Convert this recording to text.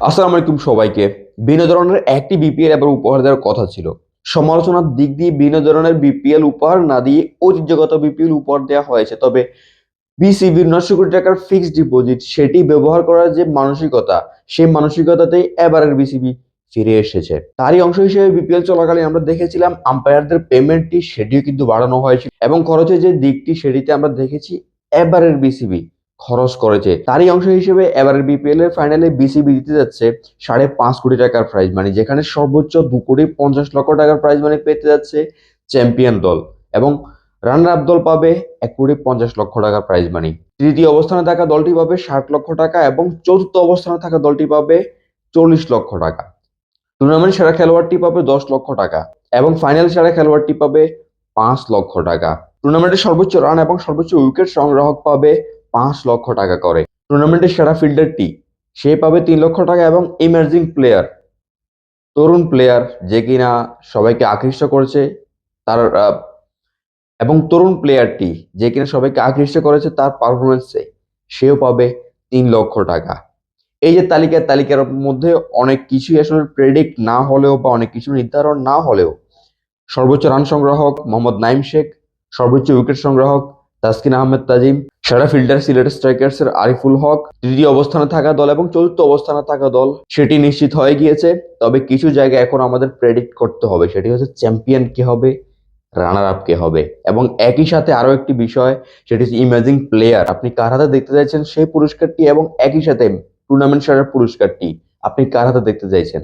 আসসালামু আলাইকুম সবাইকে। বিভিন্ন ধরনের একটি বিপিএল এবার উপহার দেওয়ার কথা ছিল। সমালোচনার দিক দিয়ে বিভিন্ন ধরনের বিপিএল উপহার না দিয়ে ঐতিহ্যগত বিপিএল উপহার দেওয়া হয়েছে। তবে বিসিবির নশো কোটি টাকার ফিক্সড ডিপোজিট সেটি ব্যবহার করার যে মানসিকতা, সেই মানসিকতাতেই এবারের বিসিবি ফিরে এসেছে। তারই অংশ হিসেবে বিপিএল চলাকালীন আমরা দেখেছিলাম আম্পায়ারদের পেমেন্টটি সেটিও কিন্তু বাড়ানো হয়েছিল এবং খরচের যে দিকটি সেটিতে আমরা দেখেছি এবারের বিসিবি খরচ করেছে। তারই অংশ হিসেবে এবারের বিপিএল এর ফাইনালে বিসিবি দিতে যাচ্ছে সাড়ে পাঁচ কোটি টাকার প্রাইজ মানি যেখানে সর্বোচ্চ দু কোটি পঞ্চাশ লক্ষ টাকার প্রাইজ মানি পেতে যাচ্ছে চ্যাম্পিয়ন দল এবং রানার আপ দল পাবে এক কোটি পঞ্চাশ লক্ষ টাকার প্রাইজ মানি তৃতীয় অবস্থানে থাকা দলটি পাবে ষাট লক্ষ টাকা এবং চতুর্থ অবস্থানে থাকা দলটি পাবে চল্লিশ লক্ষ টাকা। টুর্নামেন্ট সেরা খেলোয়াড়টি পাবে দশ লক্ষ টাকা এবং ফাইনাল সেরা খেলোয়াড়টি পাবে পাঁচ লক্ষ টাকা। টুর্নামেন্টের সর্বোচ্চ রান এবং সর্বোচ্চ উইকেট সংগ্রাহক পাবে পাঁচ লক্ষ টাকা করে। টুর্নামেন্টের সেরা ফিল্ডারটি সে পাবে তিন লক্ষ টাকা এবং ইমার্জিং প্লেয়ার তরুণ প্লেয়ার যে কিনা সবাইকে আকৃষ্ট করেছে, তার এবং তরুণ প্লেয়ারটি যে কিনা সবাইকে আকৃষ্ট করেছে, তার পারফরমেন্সে সেও পাবে তিন লক্ষ টাকা। এই যে তালিকা তালিকার মধ্যে অনেক কিছুই আসলে প্রেডিক্ট না হলেও বা অনেক কিছু নির্ধারণ না হলেও, সর্বোচ্চ রান সংগ্রাহক মোহাম্মদ নাইম শেখ, সর্বোচ্চ উইকেট সংগ্রাহক তাসকিন আহমেদ তাজিম সেরা ফিল্ডার, সিলেট স্ট্রাইকার্স এর আরিফুল হক, তৃতীয় অবস্থানে থাকা দল এবং চতুর্থ অবস্থানে থাকা দল, সেটি নিশ্চিত হয়ে গিয়েছে। তবে কিছু জায়গায় এখন আমাদের প্রেডিক্ট করতে হবে, সেটি হচ্ছে চ্যাম্পিয়ন কে হবে রানার আপ কে হবে। এবং একই সাথে আরও একটি বিষয়, সেটি হচ্ছে ইমেজিং প্লেয়ার আপনি কার হাতে দেখতে চাইছেন সেই পুরস্কারটি এবং একই সাথে টুর্নামেন্ট সেরার পুরস্কারটি, আপনি কার হাতে দেখতে চাইছেন?